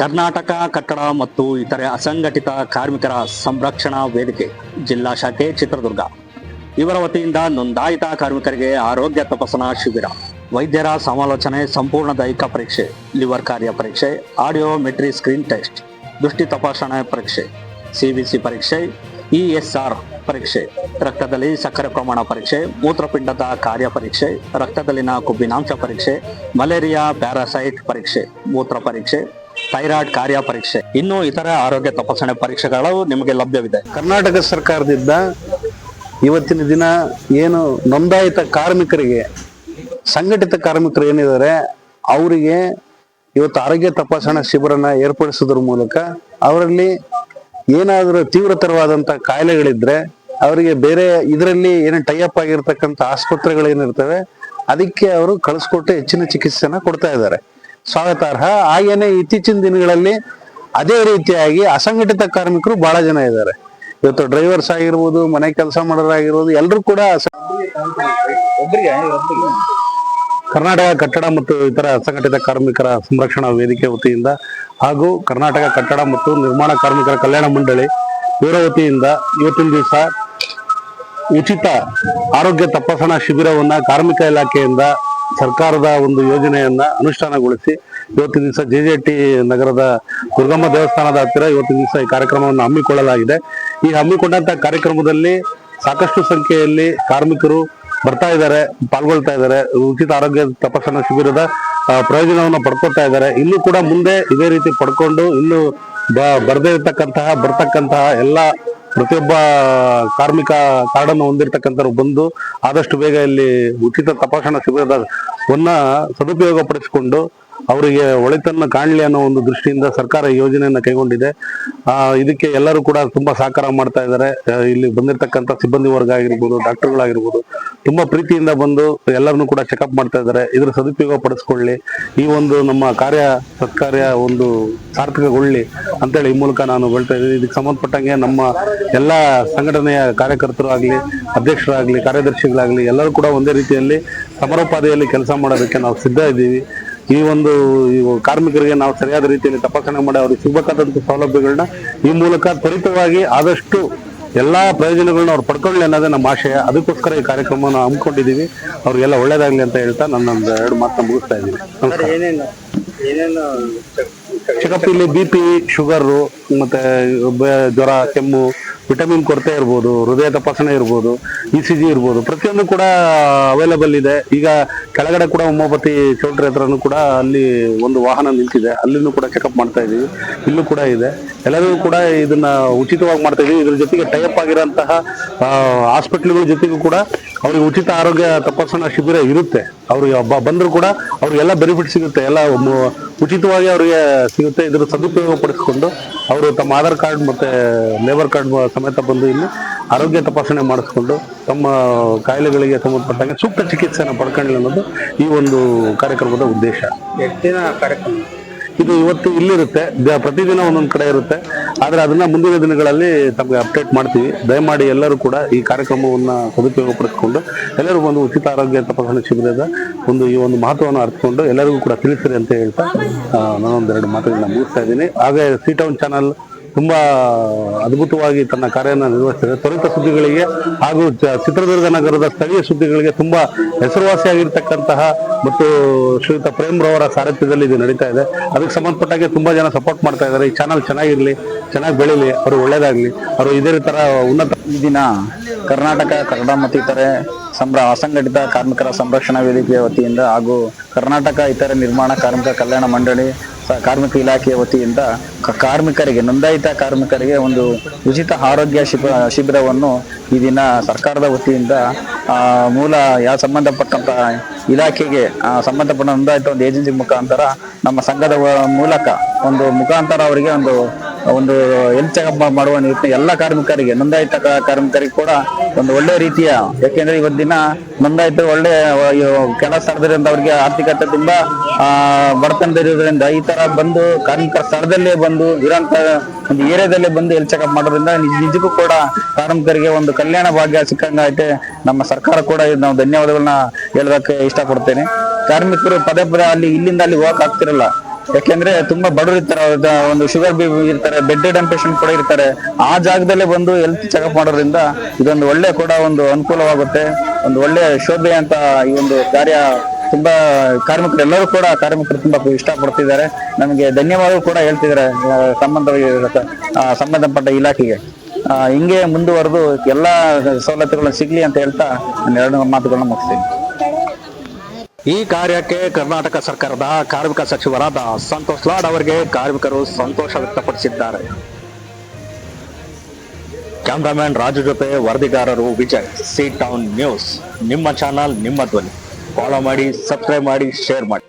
ಕರ್ನಾಟಕ, ಕಟ್ಟಡ ಮತ್ತು ಇತರೆ ಅಸಂಘಟಿತ ಕಾರ್ಮಿಕರ ಸಂರಕ್ಷಣಾ ವೇದಿಕೆ, ಜಿಲ್ಲಾ ಶಾಖೆ ಚಿತ್ರದುರ್ಗ. ಇವರ ವತಿಯಿಂದ ನೋಂದಾಯಿತ ಕಾರ್ಮಿಕರಿಗೆ ಆರೋಗ್ಯ ತಪಾಸಣಾ ಶಿಬಿರ, ವೈದ್ಯರ ಸಮಾಲೋಚನೆ, ಸಂಪೂರ್ಣ ದೈಹಿಕ ಪರೀಕ್ಷೆ, ಲಿವರ್ ಕಾರ್ಯ ಪರೀಕ್ಷೆ, ಆಡಿಯೋ ಮೆಟ್ರಿ ಸ್ಕ್ರೀನ್ ಟೆಸ್ಟ್, ದೃಷ್ಟಿ ತಪಾಸಣೆ ಪರೀಕ್ಷೆ ಸಿಬಿಸಿ ಪರೀಕ್ಷೆ ಇಎಸ್ಆರ್ ಪರೀಕ್ಷೆ, ರಕ್ತದಲ್ಲಿ ಸಕ್ಕರೆ ಪ್ರಮಾಣ ಪರೀಕ್ಷೆ, ಮೂತ್ರಪಿಂಡದ ಕಾರ್ಯ ಪರೀಕ್ಷೆ, ರಕ್ತದಲ್ಲಿನ ಕೊಬ್ಬಿನಾಂಶ ಪರೀಕ್ಷೆ, ಮಲೇರಿಯಾ, ಪ್ಯಾರಾಸೈಟ್ ಪರೀಕ್ಷೆ, ಮೂತ್ರ ಪರೀಕ್ಷೆ ಥೈರಾಯ್ಡ್ ಕಾರ್ಯ ಪರೀಕ್ಷೆ. ಇನ್ನು ಇತರ ಆರೋಗ್ಯ ತಪಾಸಣೆ ಪರೀಕ್ಷೆಗಳು ನಿಮಗೆ ಲಭ್ಯವಿದೆ. ಕರ್ನಾಟಕ ಸರ್ಕಾರದಿಂದ ಇವತ್ತಿನ ದಿನ ಏನು ನೋಂದಾಯಿತ ಕಾರ್ಮಿಕರಿಗೆ, ಸಂಘಟಿತ ಕಾರ್ಮಿಕರು ಏನಿದ್ದಾರೆ, ಅವರಿಗೆ ಇವತ್ತು ಆರೋಗ್ಯ ತಪಾಸಣಾ ಶಿಬಿರನ ಏರ್ಪಡಿಸೋದ್ರ ಮೂಲಕ ಅವರಲ್ಲಿ ಏನಾದರೂ ತೀವ್ರತರವಾದಂಥ ಕಾಯಿಲೆಗಳಿದ್ರೆ ಅವರಿಗೆ ಬೇರೆ ಇದರಲ್ಲಿ ಏನು ಟೈಅಪ್ ಆಗಿರ್ತಕ್ಕಂಥ ಆಸ್ಪತ್ರೆಗಳೇನಿರ್ತವೆ, ಅದಕ್ಕೆ ಅವರು ಕಳಿಸ್ಕೊಟ್ಟು ಹೆಚ್ಚಿನ ಚಿಕಿತ್ಸೆನ ಕೊಡ್ತಾ ಇದ್ದಾರೆ. ಸ್ವಾಗತಾರ್ಹ. ಹಾಗೇನೆ ಇತ್ತೀಚಿನ ದಿನಗಳಲ್ಲಿ ಅದೇ ರೀತಿಯಾಗಿ ಅಸಂಘಟಿತ ಕಾರ್ಮಿಕರು ಬಹಳ ಜನ ಇದ್ದಾರೆ. ಇವತ್ತು ಡ್ರೈವರ್ಸ್ ಆಗಿರ್ಬೋದು, ಮನೆ ಕೆಲಸ ಮಾಡೋರಾಗಿರ್ಬೋದು ಎಲ್ಲರೂ ಕೂಡ ಕರ್ನಾಟಕ ಕಟ್ಟಡ ಮತ್ತು ಇತರ ಅಸಂಘಟಿತ ಕಾರ್ಮಿಕರ ಸಂರಕ್ಷಣಾ ವೇದಿಕೆ ವತಿಯಿಂದ ಹಾಗೂ ಕರ್ನಾಟಕ ಕಟ್ಟಡ ಮತ್ತು ನಿರ್ಮಾಣ ಕಾರ್ಮಿಕರ ಕಲ್ಯಾಣ ಮಂಡಳಿ ಇವರ ವತಿಯಿಂದ ಇವತ್ತಿನ ದಿವಸ ಉಚಿತ ಆರೋಗ್ಯ ತಪಾಸಣಾ ಶಿಬಿರವನ್ನ ಕಾರ್ಮಿಕ ಇಲಾಖೆಯಿಂದ ಸರ್ಕಾರದ ಒಂದು ಯೋಜನೆಯನ್ನ ಅನುಷ್ಠಾನಗೊಳಿಸಿ ಇವತ್ತಿನ ದಿವಸ ಜೆ ಜೆ ಟಿ ನಗರದ ದುರ್ಗಮ್ಮ ದೇವಸ್ಥಾನದ ಹತ್ತಿರ ಇವತ್ತಿನ ದಿವಸ ಈ ಕಾರ್ಯಕ್ರಮವನ್ನು ಹಮ್ಮಿಕೊಳ್ಳಲಾಗಿದೆ. ಈ ಹಮ್ಮಿಕೊಂಡಂತ ಕಾರ್ಯಕ್ರಮದಲ್ಲಿ ಸಾಕಷ್ಟು ಸಂಖ್ಯೆಯಲ್ಲಿ ಕಾರ್ಮಿಕರು ಬರ್ತಾ ಇದ್ದಾರೆ, ಪಾಲ್ಗೊಳ್ತಾ ಇದ್ದಾರೆ. ಉಚಿತ ಆರೋಗ್ಯ ತಪಾಸಣಾ ಶಿಬಿರದ ಪ್ರಯೋಜನವನ್ನು ಪಡ್ಕೊತಾ ಇದ್ದಾರೆ. ಇಲ್ಲೂ ಕೂಡ ಮುಂದೆ ಇದೇ ರೀತಿ ಪಡ್ಕೊಂಡು ಇನ್ನು ಬರ್ದೇ ಇರ್ತಕ್ಕಂತಹ, ಬರ್ತಕ್ಕಂತಹ ಎಲ್ಲ ಪ್ರತಿಯೊಬ್ಬ ಕಾರ್ಮಿಕ ಕಾರ್ಡನ್ನು ಹೊಂದಿರತಕ್ಕಂಥವ್ರು ಬಂದು ಆದಷ್ಟು ಬೇಗ ಇಲ್ಲಿ ಉಚಿತ ತಪಾಸಣಾ ಶಿಬಿರದ ಸದುಪಯೋಗ ಪಡಿಸಿಕೊಂಡು ಅವರಿಗೆ ಒಳಿತನ್ನ ಕಾಣಲಿ ಅನ್ನೋ ಒಂದು ದೃಷ್ಟಿಯಿಂದ ಸರ್ಕಾರ ಯೋಜನೆಯನ್ನು ಕೈಗೊಂಡಿದೆ. ಇದಕ್ಕೆ ಎಲ್ಲರೂ ಕೂಡ ತುಂಬಾ ಸಹಕಾರ ಮಾಡ್ತಾ ಇದ್ದಾರೆ. ಇಲ್ಲಿ ಬಂದಿರತಕ್ಕಂಥ ಸಿಬ್ಬಂದಿ ವರ್ಗ ಆಗಿರ್ಬೋದು, ಡಾಕ್ಟರ್ಗಳಾಗಿರ್ಬೋದು, ತುಂಬಾ ಪ್ರೀತಿಯಿಂದ ಬಂದು ಎಲ್ಲರನ್ನೂ ಕೂಡ ಚೆಕಪ್ ಮಾಡ್ತಾ ಇದ್ದಾರೆ. ಇದರ ಸದುಪಯೋಗ ಪಡಿಸ್ಕೊಳ್ಳಿ. ಈ ಒಂದು ನಮ್ಮ ಕಾರ್ಯ ಸತ್ಕಾರ್ಯ ಒಂದು ಸಾರ್ಥಕಗೊಳ್ಳಿ ಅಂತೇಳಿ ಈ ಮೂಲಕ ನಾನು ಹೇಳ್ತಾ ಇದ್ದೀನಿ. ಇದಕ್ಕೆ ಸಂಬಂಧಪಟ್ಟಂಗೆ ನಮ್ಮ ಎಲ್ಲ ಸಂಘಟನೆಯ ಕಾರ್ಯಕರ್ತರು ಆಗಲಿ, ಅಧ್ಯಕ್ಷರಾಗಲಿ, ಕಾರ್ಯದರ್ಶಿಗಳಾಗಲಿ ಎಲ್ಲರೂ ಕೂಡ ಒಂದೇ ರೀತಿಯಲ್ಲಿ ಸಮರೋಪಾದಿಯಲ್ಲಿ ಕೆಲಸ ಮಾಡೋದಕ್ಕೆ ನಾವು ಸಿದ್ಧ ಇದ್ದೀವಿ. ಈ ಒಂದು ಕಾರ್ಮಿಕರಿಗೆ ನಾವು ಸರಿಯಾದ ರೀತಿಯಲ್ಲಿ ತಪಾಸಣೆ ಮಾಡಿ ಅವ್ರಿಗೆ ಸಿಗಬೇಕಾದಂಥ ಸೌಲಭ್ಯಗಳನ್ನ ಈ ಮೂಲಕ ತ್ವರಿತವಾಗಿ ಆದಷ್ಟು ಎಲ್ಲಾ ಪ್ರಯೋಜನಗಳನ್ನ ಅವ್ರು ಪಡ್ಕೊಳ್ಳಿ ಅನ್ನೋದೇ ನಮ್ಮ ಆಶಯ. ಅದಕ್ಕೋಸ್ಕರ ಈ ಕಾರ್ಯಕ್ರಮವನ್ನು ಹಮ್ಮಿಕೊಂಡಿದ್ದೀವಿ. ಅವ್ರಿಗೆಲ್ಲ ಒಳ್ಳೇದಾಗ್ಲಿ ಅಂತ ಹೇಳ್ತಾ ನನ್ನ ಎರಡು ಮಾತನ್ನ ಮುಗಿಸ್ತಾ ಇದ್ದೀನಿ. ಚೆಕಪ್ ಇಲ್ಲಿ ಬಿ ಪಿ ಶುಗರು ಮತ್ತೆ ಜ್ವರ, ಕೆಮ್ಮು ವಿಟಮಿನ್ ಕೊರತೆ ಇರ್ಬೋದು, ಹೃದಯ ತಪಾಸಣೆ ಇರ್ಬೋದು ಇ ಸಿ ಜಿ ಇರ್ಬೋದು, ಪ್ರತಿಯೊಂದು ಕೂಡ ಅವೈಲಬಲ್ ಇದೆ. ಈಗ ಕೆಳಗಡೆ ಕೂಡ ಹೋಮಿಯೋಪತಿ ಚೌಲ್ಟ್ರಿ ಹತ್ರನೂ ಕೂಡ ಅಲ್ಲಿ ಒಂದು ವಾಹನ ನಿಂತಿದೆ. ಅಲ್ಲಿನೂ ಕೂಡ ಚೆಕಪ್ ಮಾಡ್ತಾ ಇದೀವಿ ಇಲ್ಲೂ ಕೂಡ ಇದೆ. ಎಲ್ಲರೂ ಕೂಡ ಇದನ್ನ ಉಚಿತವಾಗಿ ಮಾಡ್ತಾ ಇದೀವಿ ಇದ್ರ ಜೊತೆಗೆ ಟೈಅಪ್ ಆಗಿರೋಂತಹ ಹಾಸ್ಪಿಟ್ಲ್ಗಳ ಜೊತೆಗೂ ಕೂಡ ಅವ್ರಿಗೆ ಉಚಿತ ಆರೋಗ್ಯ ತಪಾಸಣಾ ಶಿಬಿರ ಇರುತ್ತೆ. ಅವ್ರಿಗೆ ಬಂದರೂ ಕೂಡ ಅವ್ರಿಗೆಲ್ಲ ಬೆನಿಫಿಟ್ ಸಿಗುತ್ತೆ. ಎಲ್ಲ ಉಚಿತವಾಗಿ ಅವರಿಗೆ ಸಿಗುತ್ತೆ. ಇದರ ಸದುಪಯೋಗ ಪಡಿಸಿಕೊಂಡು ಅವರು ತಮ್ಮ ಆಧಾರ್ ಕಾರ್ಡ್ ಮತ್ತು ಲೇಬರ್ ಕಾರ್ಡ್ ಸಮೇತ ಬಂದು ಇಲ್ಲಿ ಆರೋಗ್ಯ ತಪಾಸಣೆ ಮಾಡಿಸ್ಕೊಂಡು ತಮ್ಮ ಕಾಯಿಲೆಗಳಿಗೆ ಸಂಬಂಧಪಟ್ಟಂಗೆ ಸೂಕ್ತ ಚಿಕಿತ್ಸೆಯನ್ನು ಪಡ್ಕೊಳ್ಳಿ ಅನ್ನೋದು ಈ ಒಂದು ಕಾರ್ಯಕ್ರಮದ ಉದ್ದೇಶ. ದಿನ ಕಾರ್ಯಕ್ರಮ? ಇದು ಇವತ್ತು ಇಲ್ಲಿರುತ್ತೆ. ಪ್ರತಿದಿನ ಒಂದೊಂದು ಕಡೆ ಇರುತ್ತೆ. ಆದರೆ ಅದನ್ನ ಮುಂದಿನ ದಿನಗಳಲ್ಲಿ ತಮಗೆ ಅಪ್ಡೇಟ್ ಮಾಡ್ತೀವಿ. ದಯಮಾಡಿ ಎಲ್ಲರೂ ಕೂಡ ಈ ಕಾರ್ಯಕ್ರಮವನ್ನು ಸದುಪಯೋಗ ಪಡಿಸಿಕೊಂಡು ಎಲ್ಲರೂ ಒಂದು ಉಚಿತ ಆರೋಗ್ಯ ತಪಾಸಣೆ ಶಿಬಿರದ ಒಂದು ಈ ಒಂದು ಮಹತ್ವವನ್ನು ಅರ್ಥಕೊಂಡು ಎಲ್ಲರಿಗೂ ಕೂಡ ತಿಳಿಸಿರಿ ಅಂತ ಹೇಳ್ತಾ ನಾನೊಂದು ನಾನೊಂದೆರಡು ಮಾತುಗಳನ್ನ ಮುಗಿಸ್ತಾ ಇದ್ದೀನಿ. ಹಾಗೆ ಸಿ ಟೌನ್ ಚಾನಲ್ ತುಂಬಾ ಅದ್ಭುತವಾಗಿ ತನ್ನ ಕಾರ್ಯನ ನಿರ್ವಹಿಸಿದೆ ತ್ವರಿತ ಸುದ್ದಿಗಳಿಗೆ ಹಾಗೂ ಚಿತ್ರದುರ್ಗ ನಗರದ ಸ್ಥಳೀಯ ಸುದ್ದಿಗಳಿಗೆ ತುಂಬ ಹೆಸರುವಾಸಿಯಾಗಿರ್ತಕ್ಕಂತಹ ಮತ್ತು ಶ್ರೀಯುತ ಪ್ರೇಮ್ ರವರ ಸಾರಥ್ಯದಲ್ಲಿ ಇದು ನಡೀತಾ ಇದೆ. ಅದಕ್ಕೆ ಸಂಬಂಧಪಟ್ಟಾಗೆ ತುಂಬ ಜನ ಸಪೋರ್ಟ್ ಮಾಡ್ತಾ ಇದ್ದಾರೆ. ಈ ಚಾನಲ್ ಚೆನ್ನಾಗಿರಲಿ, ಚೆನ್ನಾಗಿ ಬೆಳೀಲಿ. ಅವರು ಒಳ್ಳೇದಾಗಲಿ. ಅವರು ಇದೇ ಥರ ಉನ್ನತ ಈ ದಿನ ಕರ್ನಾಟಕ, ಕನ್ನಡ ಮತ್ತು ಇತರೆ ಸಂಭ್ರ ಅಸಂಘಟಿತ ಕಾರ್ಮಿಕರ ಸಂರಕ್ಷಣಾ ವೇದಿಕೆಯ ವತಿಯಿಂದ ಹಾಗೂ ಕರ್ನಾಟಕ ಇತರೆ ನಿರ್ಮಾಣ ಕಾರ್ಮಿಕ ಕಲ್ಯಾಣ ಮಂಡಳಿ ಕಾರ್ಮಿಕ ಇಲಾಖೆಯ ವತಿಯಿಂದ ಕಾರ್ಮಿಕರಿಗೆ, ನೋಂದಾಯಿತ ಕಾರ್ಮಿಕರಿಗೆ ಒಂದು ಉಚಿತ ಆರೋಗ್ಯ ಶಿಬಿರ, ಶಿಬಿರವನ್ನು ಈ ದಿನ ಸರ್ಕಾರದ ವತಿಯಿಂದ ಮೂಲ ಯಾವ ಸಂಬಂಧಪಟ್ಟಂತ ಇಲಾಖೆಗೆ ಸಂಬಂಧಪಟ್ಟ ನೋಂದಾಯಿತ ಒಂದು ಏಜೆನ್ಸಿ ಮುಖಾಂತರ ನಮ್ಮ ಸಂಘದ ಮೂಲಕ ಒಂದು ಮುಖಾಂತರ ಅವರಿಗೆ ಒಂದು ಒಂದು ಹೆಲ್ತ್ ಮಾಡುವ ನಿಟ್ಟಿನ ಎಲ್ಲ ಕಾರ್ಮಿಕರಿಗೆ, ನೋಂದಾಯಿತ ಕಾರ್ಮಿಕರಿಗೆ ಕೂಡ ಒಂದು ಒಳ್ಳೆ ರೀತಿಯ, ಯಾಕೆಂದ್ರೆ ಇವತ್ತು ದಿನ ನೋಂದಾಯಿತ ಒಳ್ಳೆ ಕೆಲಸ ಸ್ಥಳದಿಂದ ಅವರಿಗೆ ಆರ್ಥಿಕತೆ ತುಂಬಾ, ಆ ಬಡತನದಲ್ಲಿರೋದ್ರಿಂದ ಈ ತರ ಬಂದು ಕಾರ್ಮಿಕರ ಸ್ಥಳದಲ್ಲೇ ಬಂದು ಇರೋಂತ ಒಂದು ಏರಿಯಾದಲ್ಲೇ ಬಂದು ಹೆಲ್ತ್ ಚೆಕಪ್ ಮಾಡೋದ್ರಿಂದ ನಿಜಕ್ಕೂ ಕೂಡ ಕಾರ್ಮಿಕರಿಗೆ ಒಂದು ಕಲ್ಯಾಣ ಭಾಗ್ಯ ಸಿಕ್ಕಂಗೈತೆ ನಮ್ಮ ಸರ್ಕಾರ ಕೂಡ ನಾವು ಧನ್ಯವಾದಗಳನ್ನ ಹೇಳೋದಕ್ಕೆ ಇಷ್ಟಪಡ್ತೇನೆ. ಕಾರ್ಮಿಕರು ಪದೇ ಪದೇ ಅಲ್ಲಿ ಇಲ್ಲಿಂದ ಅಲ್ಲಿ ಹೋಗಕ್ ಆಗ್ತಿರಲ್ಲ. ಯಾಕೆಂದ್ರೆ ತುಂಬಾ ಬಡವರು ಇರ್ತಾರೆ ಒಂದು ಶುಗರ್ ಬಿ ಇರ್ತಾರೆ ಬೆಡ್ ರಿಡನ್ ಪೇಷಂಟ್ ಕೂಡ ಇರ್ತಾರೆ. ಆ ಜಾಗದಲ್ಲೇ ಬಂದು ಹೆಲ್ತ್ ಚೆಕಪ್ ಮಾಡೋದ್ರಿಂದ ಇದೊಂದು ಒಳ್ಳೆ ಕೂಡ ಒಂದು ಅನುಕೂಲವಾಗುತ್ತೆ, ಒಂದು ಒಳ್ಳೆ ಶೋಭೆ ಅಂತ ಈ ಒಂದು ಕಾರ್ಯ ತುಂಬಾ ಕಾರ್ಮಿಕರು ಎಲ್ಲರೂ ಕೂಡ, ಕಾರ್ಮಿಕರು ತುಂಬಾ ಇಷ್ಟ ಪಡ್ತಿದ್ದಾರೆ ನಮಗೆ ಧನ್ಯವಾದ ಕೂಡ ಹೇಳ್ತಿದ್ದಾರೆ ಸಂಬಂಧ ಸಂಬಂಧಪಟ್ಟ ಇಲಾಖೆಗೆ. ಹಿಂಗೆ ಮುಂದುವರೆದು ಎಲ್ಲಾ ಸವಲತ್ತುಗಳು ಸಿಗ್ಲಿ ಅಂತ ಹೇಳ್ತಾ ನಾನು ಎರಡು ಮಾತುಗಳನ್ನ ಮುಗಿಸ್ತೀನಿ. ಈ ಕಾರ್ಯಕ್ಕೆ ಕರ್ನಾಟಕ ಸರ್ಕಾರದ ಕಾರ್ಮಿಕ ಸಚಿವರಾದ ಸಂತೋಷ್ ಲಾಡ್ ಅವರಿಗೆ ಕಾರ್ಮಿಕರು ಸಂತೋಷ ವ್ಯಕ್ತಪಡಿಸಿದ್ದಾರೆ. ಕ್ಯಾಮ್ರಾಮನ್ ರಾಜು ಜೊತೆ ವರದಿಗಾರರು ವಿಜಯ್, ಸಿ ಟೌನ್ ನ್ಯೂಸ್. ನಿಮ್ಮ ಚಾನಲ್, ನಿಮ್ಮ ಧ್ವನಿ. ಫಾಲೋ ಮಾಡಿ ಸಬ್ಸ್ಕ್ರೈಬ್ ಮಾಡಿ ಶೇರ್ ಮಾಡಿ.